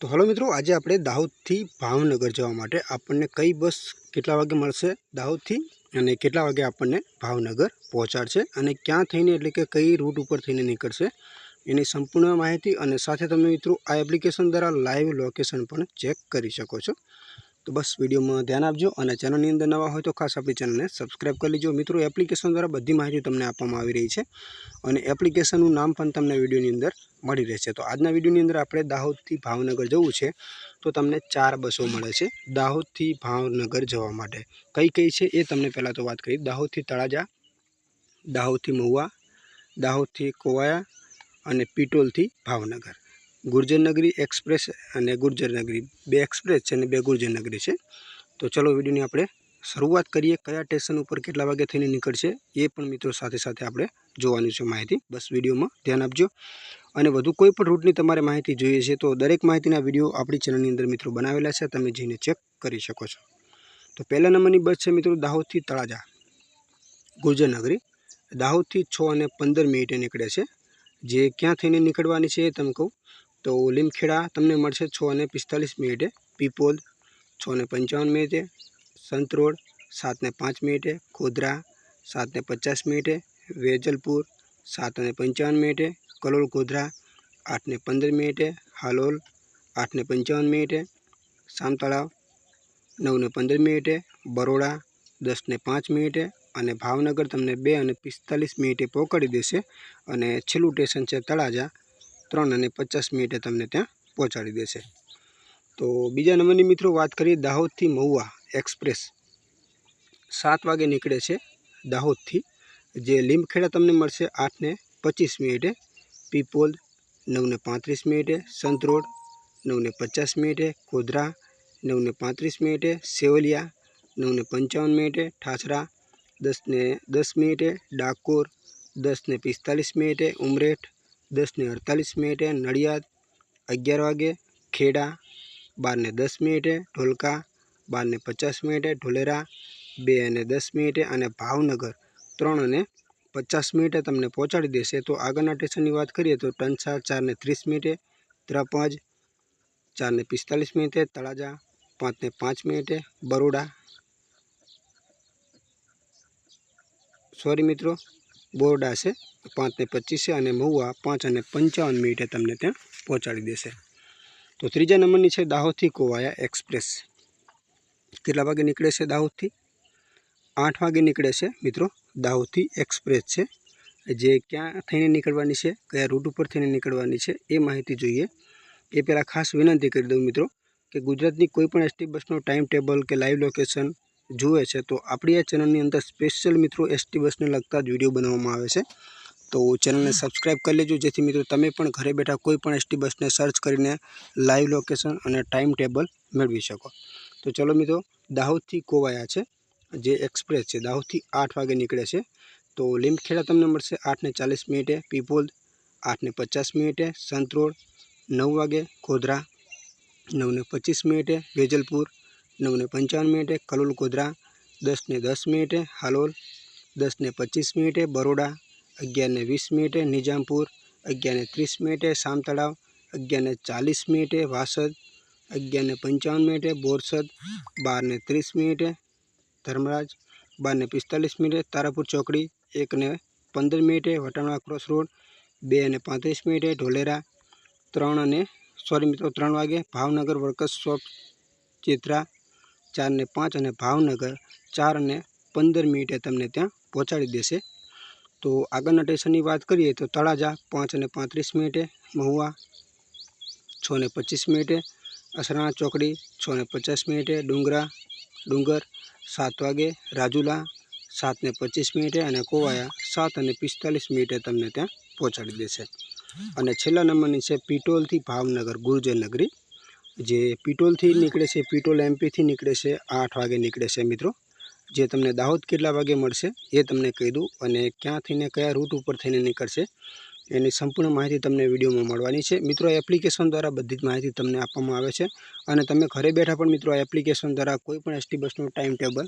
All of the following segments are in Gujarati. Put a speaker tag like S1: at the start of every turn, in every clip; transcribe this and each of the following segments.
S1: તો હલો મિત્રો, આજે આપણે દાહોદથી ભાવનગર જવા માટે આપણને કઈ બસ કેટલા વાગે મળશે દાહોદથી અને કેટલા વાગે આપણને ભાવનગર પહોંચાડશે અને ક્યાં થઈને એટલે કે કઈ રૂટ ઉપર થઈને નીકળશે એની સંપૂર્ણ માહિતી અને સાથે તમે મિત્રો આ એપ્લિકેશન દ્વારા લાઈવ લોકેશન પણ ચેક કરી શકો છો. તો બસ વિડીયોમાં ધ્યાન આપજો અને ચેનલની અંદર નવા હોય તો ખાસ આપણી ચેનલને સબસ્ક્રાઈબ કરી લેજો. મિત્રો એપ્લિકેશન દ્વારા બધી માહિતી તમને આપવામાં આવી રહી છે અને એપ્લિકેશનનું નામ પણ તમને વિડીયોની અંદર મળી રહેશે. તો આજના વિડીયોની અંદર આપણે દાહોદથી ભાવનગર જવું છે તો તમને ચાર બસો મળે છે દાહોદથી ભાવનગર જવા માટે. કઈ કઈ છે એ તમને પહેલાં તો વાત કરી દાહોદથી તળાજા, દાહોદથી મહુવા, દાહોદથી કોવાયા અને પિટોલથી ભાવનગર. ગુર્જરનગરી એક્સપ્રેસ અને ગુર્જરનગરી. બે એક્સપ્રેસ છે અને બે ગુર્જરનગરી છે. તો ચલો વિડીયોની આપણે શરૂઆત કરીએ. કયા સ્ટેશન ઉપર કેટલા વાગે થઈને નીકળશે એ પણ મિત્રો સાથે સાથે આપણે જોવાની છે માહિતી. બસ વિડીયોમાં ધ્યાન આપજો. અને વધુ કોઈ પણ રૂટની તમારે માહિતી જોઈએ છે તો દરેક માહિતીના વીડિયો આપણી ચેનલની અંદર મિત્રો બનાવેલા છે. તમે જઈને ચેક કરી શકો છો. તો પહેલા નંબરની બસ છે મિત્રો દાહોદથી તળાજા. ગુર્જરનગરી. દાહોદથી છ અને પંદર મિનિટે નીકળે છે. જે ક્યાં થઈને નીકળવાની છે એ તમે કહું. તો લીમખેડા તમને મળશે છ અને પિસ્તાલીસ મિનિટે. પીપોલ છ ને પંચાવન મિનિટે. સંતરોડ સાત ને પાંચ મિનિટે. ખોદરા સાત ને પચાસ મિનિટે. વેજલપુર સાત અને પંચાવન મિનિટે. કલોલ ગોધરા આઠ ને પંદર મિનિટે. હાલોલ આઠ ને પંચાવન મિનિટે. સામતળાવ નવ ને પંદર મિનિટે. બરોડા દસ ને પાંચ મિનિટે અને ભાવનગર તમને બે અને પિસ્તાલીસ મિનિટે પહોંચાડી દેશે. અને છેલ્લું સ્ટેશન છે તળાજા. ત્રણ અને પચાસ મિનિટે તમને ત્યાં પહોંચાડી દેશે. તો બીજા નંબરની મિત્રો વાત કરીએ દાહોદથી મહુવા એક્સપ્રેસ. સાત વાગે નીકળે છે દાહોદથી. જે લીમખેડા તમને મળશે આઠને પચીસ મિનિટે, પીપોલ નવને પાંત્રીસ મિનિટે સંતરોડ નવને પચાસ મિનિટે કોદરા નવને પાંત્રીસ મિનિટે, સેવલિયા નવને પંચાવન મિનિટે, ઠાસરા દસને દસ મિનિટે, ડાકોર દસને પિસ્તાલીસ મિનિટે, ઉમરેઠ દસ ને અડતાલીસ મિનિટે નડિયાદ અગિયાર વાગે, ખેડા બારને દસ મિનિટે, ઢોલકા બારને પચાસ મિનિટે, ઢોલેરા બે અને દસ મિનિટે અને ભાવનગર ત્રણ અને પચાસ મિનિટે તમને પહોંચાડી દેશે. તો આગળના સ્ટેશનની વાત કરીએ તો ટનસા ચાર ને ત્રીસ મિનિટે, ત્રપજ ચારને પિસ્તાલીસ મિનિટે, તળાજા પાંચને પાંચ મિનિટે, બરોડા. સોરી મિત્રો બોરડા છે, પાંચ ને પચીસે અને મહુવા પાંચ અને પંચાવન મિનિટે તમને ત્યાં પહોંચાડી દેશે. તો ત્રીજા નંબરની છે દાહોદથી કોવાયા એક્સપ્રેસ. કેટલા વાગે નીકળે છે દાહોદથી? આઠ વાગે નીકળે છે મિત્રો દાહોદથી એક્સપ્રેસ છે. જે ક્યાં થઈને નીકળવાની છે, કયા રૂટ ઉપર થઈને નીકળવાની છે, એ માહિતી જોઈએ. એ પહેલાં ખાસ વિનંતી કરી દઉં મિત્રો કે ગુજરાતની કોઈપણ એસટી બસનો ટાઈમ ટેબલ કે લાઈવ લોકેશન જુએ છે, તો આપણી આ ચેનલની અંદર સ્પેશિયલ મિત્રો એસટી બસને લગતા જ વીડિયો બનાવવામાં આવે છે. તો ચેનલને સબસ્ક્રાઈબ કરી લેજો, જેથી મિત્રો તમે પણ ઘરે બેઠા કોઈ પણ એસટી બસને સર્ચ કરીને લાઈવ લોકેશન અને ટાઈમ ટેબલ મેળવી શકો. તો ચલો મિત્રો, દાહોદથી કોવાયા છે, જે એક્સપ્રેસ છે. દાહોદથી આઠ વાગે નીકળે છે. તો લીમખેડા તમને મળશે આઠને ચાલીસ મિનિટે, પીપોલ આઠને પચાસ મિનિટે સંતરોડ નવ વાગે, ગોધરા નવને પચીસ મિનિટે, વેજલપુર નવ ને પંચાવન મિનિટે કલોલ ગોધરા દસ ને દસ મિનિટે હાલોલ દસ ને પચીસ મિનિટે બરોડા અગિયાર ને વીસ મિનિટે નિજામપુર અગિયાર ને ત્રીસ મિનિટે સામતળાવ અગિયાર ને ચાલીસ મિનિટે વાસદ અગિયાર ને પંચાવન મિનિટે બોરસદ બાર ને ત્રીસ મિનિટે ધર્મરાજ બાર ને પિસ્તાલીસ મિનિટે તારાપુર ચોકડી એક ને પંદર મિનિટે વટાણા ક્રોસ રોડ બે અને પાંત્રીસ મિનિટે ઢોલેરા ત્રણ અને સોરી મિત્રો, ત્રણ વાગે ભાવનગર વર્કશોપ ચિત્રા ચાર ને પાંચ અને ભાવનગર ચાર અને પંદર મિનિટે તમને ત્યાં પહોંચાડી દેશે. તો આગળના સ્ટેશનની વાત કરીએ તો તળાજા પાંચ અને પાંત્રીસ મિનિટે, મહુવા છ ને પચીસ મિનિટે, અસરાણા ચોકડી છ ને પચાસ મિનિટે, ડુંગરા, ડુંગર સાત વાગે, રાજુલા સાત ને પચીસ મિનિટે અને કોવાયા સાત અને પિસ્તાલીસ મિનિટે તમને ત્યાં પહોંચાડી દેશે. અને છેલ્લા નંબરની છે પિટોલથી ભાવનગર ગુર્જરનગરી જે પિટોલથી નીકળે છે, પિટોલ એમપીથી નીકળે છે, આઠ વાગે નીકળે છે મિત્રો. જે તમને દાહોદ કેટલા વાગે મળશે એ તમને કહી દઉં અને ક્યાં થઈને કયા રૂટ ઉપર થઈને નીકળશે એની સંપૂર્ણ માહિતી તમને વિડીયોમાં મળવાની છે. મિત્રો એપ્લિકેશન દ્વારા બધી જ માહિતી તમને આપવામાં આવે છે અને તમે ઘરે બેઠા પણ મિત્રો એપ્લિકેશન દ્વારા કોઈ પણ એસટી બસનું ટાઈમ ટેબલ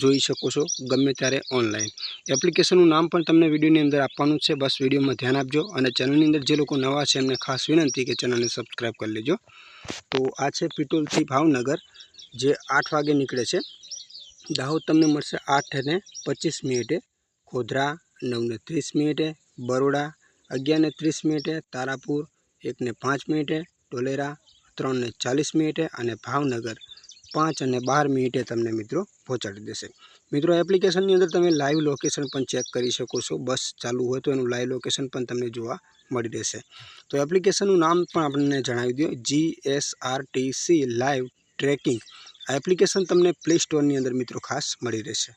S1: જોઈ શકો છો, ગમે ત્યારે ઓનલાઈન. એપ્લિકેશનનું નામ પણ તમને વિડીયોની અંદર આપવાનું છે. બસ વિડીયોમાં ધ્યાન આપજો અને ચેનલની અંદર જે લોકો નવા છે એમને ખાસ વિનંતી કે ચેનલને સબસ્ક્રાઈબ કરી લેજો. તો આ છે પિટોલથી ભાવનગર, જે આઠ વાગે નીકળે છે. દાહોદ તમને મળશે આઠ અને પચીસ મિનિટે. ખોધરા નવને ત્રીસ મિનિટે. બરોડા અગિયારને ત્રીસ મિનિટે. તારાપુર એકને પાંચ મિનિટે. ટોલેરા ત્રણને ચાલીસ મિનિટે. અને ભાવનગર પાંચ અને બાર મિનિટે તમને મિત્રો પહોંચાડી દેશે. મિત્રો, એપ્લિકેશનની અંદર તમે લાઈવ લોકેશન પણ ચેક કરી શકો છો. બસ ચાલુ હોય તો એનું લાઈવ લોકેશન પણ તમને જોવા મળી રહેશે. તો એપ્લિકેશનનું નામ પણ આપણને જણાવી દો G S R T C live tracking આ એપ્લિકેશન તમને પ્લે સ્ટોરની અંદર મિત્રો ખાસ મળી રહેશે.